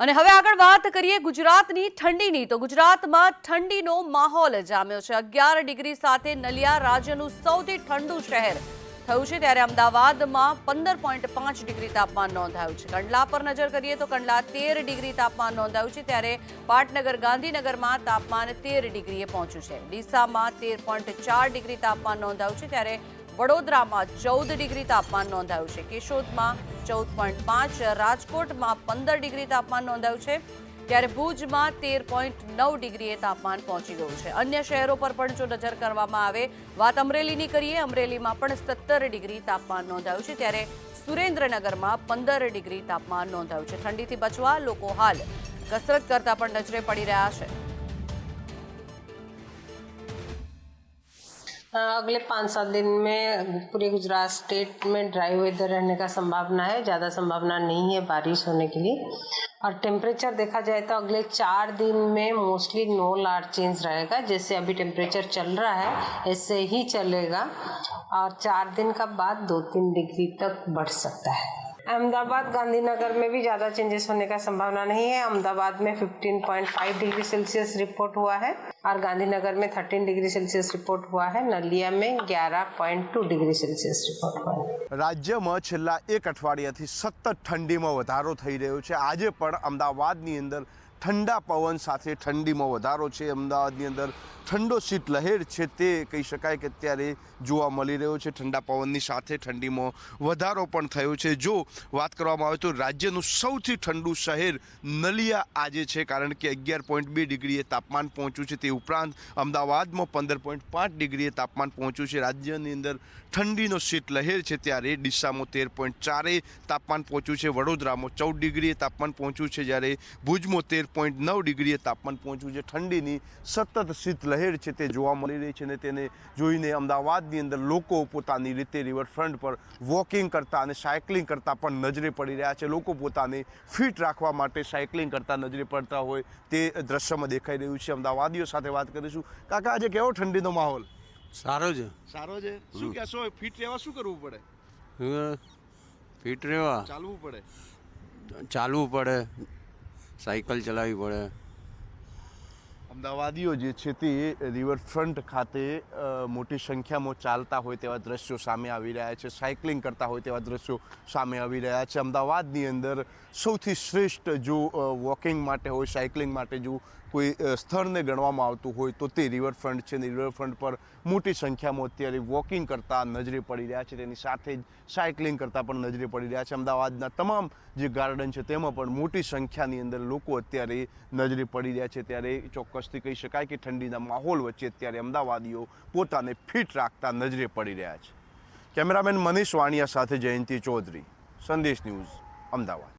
અને હવે આગળ વાત કરીએ ગુજરાતની ઠંડીની. તો ગુજરાતમાં ઠંડીનો માહોલ જામ્યો છે. અગિયાર ડિગ્રી સાથે નલિયા રાજ્યનું સૌથી ઠંડુ શહેર થયું છે ત્યારે અમદાવાદમાં પંદર પોઈન્ટ પાંચ ડિગ્રી તાપમાન નોંધાયું છે. કંડલા પર નજર કરીએ તો કંડલા તેર ડિગ્રી તાપમાન નોંધાયું છે ત્યારે પાટનગર ગાંધીનગરમાં તાપમાન તેર ડિગ્રીએ પહોંચ્યું છે. ડીસામાં તેર પોઈન્ટ ચાર ડિગ્રી તાપમાન નોંધાયું છે ત્યારે વડોદરામાં ચૌદ ડિગ્રી તાપમાન નોંધાયું છે. કેશોદમાં ચૌદ પોઈન્ટ પાંચ, રાજકોટમાં પંદર ડિગ્રી તાપમાન નોંધાયું છે. ત્યારે ભુજમાં તેર પોઈન્ટ નવ ડિગ્રીએ તાપમાન પહોંચી ગયું છે. અન્ય શહેરો પર પણ જો નજર કરવામાં આવે, વાત અમરેલીની કરીએ, અમરેલીમાં પણ સત્તર ડિગ્રી તાપમાન નોંધાયું છે. ત્યારે સુરેન્દ્રનગરમાં પંદર ડિગ્રી તાપમાન નોંધાયું છે. ઠંડીથી બચવા લોકો હાલ કસરત કરતા પણ નજરે પડી રહ્યા છે. अगले पाँच सात दिन में पूरे गुजरात स्टेट में ड्राई वेदर रहने का संभावना है, ज़्यादा संभावना नहीं है बारिश होने के लिए। और टेम्परेचर देखा जाए तो अगले चार दिन में मोस्टली नो लार्ज चेंज रहेगा, जैसे अभी टेम्परेचर चल रहा है, ऐसे ही चलेगा। और चार दिन का बाद दो तीन डिग्री तक बढ़ सकता है। अहमदाबाद गांधीनगर में भी ज़्यादा चेंजेस होने का संभावना नहीं है अहमदाबाद में 15.5 डिग्री सेल्सियस रिपोर्ट हुआ है और गांधीनगर में 13 डिग्री सेल्सियस रिपोर्ट हुआ है नलिया में 11.2 ડિગ્રી સેલ્સિયસ રિપોર્ટ हुआ है રાજ્યમાં છેલ્લા એક અઠવાડિયાથી સતત ઠંડીમાં વધારો થઈ રહ્યો છે આજે પણ અમદાવાદની અંદર ઠંડા પવન સાથે ઠંડીમાં વધારો છે. અમદાવાદની અંદર ઠંડો શીત લહેર છે તે કહી શકાય કે અત્યારે જોવા મળી રહ્યો છે. ઠંડા પવનની સાથે ઠંડીમાં વધારો પણ થયો છે. જો વાત કરવામાં આવે તો રાજ્યનું સૌથી ઠંડુ શહેર નલિયા આજે છે, કારણ કે અગિયાર પોઈન્ટ બે ડિગ્રીએ તાપમાન પહોંચ્યું છે. તે ઉપરાંત અમદાવાદમાં પંદર પોઈન્ટ પાંચ ડિગ્રીએ તાપમાન પહોંચ્યું છે. રાજ્યની અંદર ઠંડીનો શીત લહેર છે ત્યારે ડીસામાં તેર પોઈન્ટ ચારે તાપમાન પહોંચ્યું છે. વડોદરામાં ચૌદ ડિગ્રીએ તાપમાન પહોંચ્યું છે જ્યારે ભુજમાં તેર પોઈન્ટ નવ ડિગ્રીએ તાપમાન પહોંચ્યું છે. ઠંડીની સતત શીતલહેર છે તે જોવા મળી રહી છે અને તેને જોઈને અમદાવાદની અંદર લોકો પોતાની રીતે રિવરફ્રન્ટ પર વોકિંગ કરતા અને સાયકલિંગ કરતા પણ નજરે પડી રહ્યા છે. લોકો પોતાને ફિટ રાખવા માટે સાયકલિંગ કરતા નજરે પડતા હોય તે દ્રશ્યમાં દેખાઈ રહ્યું છે. અમદાવાદીઓ સાથે વાત કરીશું. કાકા આજે કેવો ઠંડીનો માહોલ? સારો છે. સારો છે? શું કહેશો ફિટ રહેવા શું કરવું પડે? ફિટ રહેવા ચાલવું પડે? ચાલવું પડે. સાયકલ ચલાવવી પડે. અમદાવાદીઓ જે છે તે રિવરફ્રન્ટ ખાતે મોટી સંખ્યામાં ચાલતા હોય તેવા દ્રશ્યો સામે આવી રહ્યા છે. સાયકલિંગ કરતા હોય તેવા દ્રશ્યો સામે આવી રહ્યા છે. અમદાવાદની અંદર સૌથી શ્રેષ્ઠ જો વોકિંગ માટે હોય, સાયકલિંગ માટે જો કોઈ સ્થળને ગણવામાં આવતું હોય તો તે રિવરફ્રન્ટ છે ને રિવરફ્રન્ટ પર મોટી સંખ્યામાં અત્યારે વોકિંગ કરતા નજરે પડી રહ્યા છે. તેની સાથે જ સાયકલિંગ કરતા પણ નજરે પડી રહ્યા છે. અમદાવાદના તમામ જે ગાર્ડન છે તેમાં પણ મોટી સંખ્યાની અંદર લોકો અત્યારે નજરે પડી રહ્યા છે. ત્યારે ચોક્કસથી કહી શકાય કે ઠંડીના માહોલ વચ્ચે અત્યારે અમદાવાદીઓ પોતાને ફિટ રાખતા નજરે પડી રહ્યા છે. કેમેરામેન મનીષ વાણિયા સાથે જયંતિ ચૌધરી, સંદેશ ન્યૂઝ, અમદાવાદ.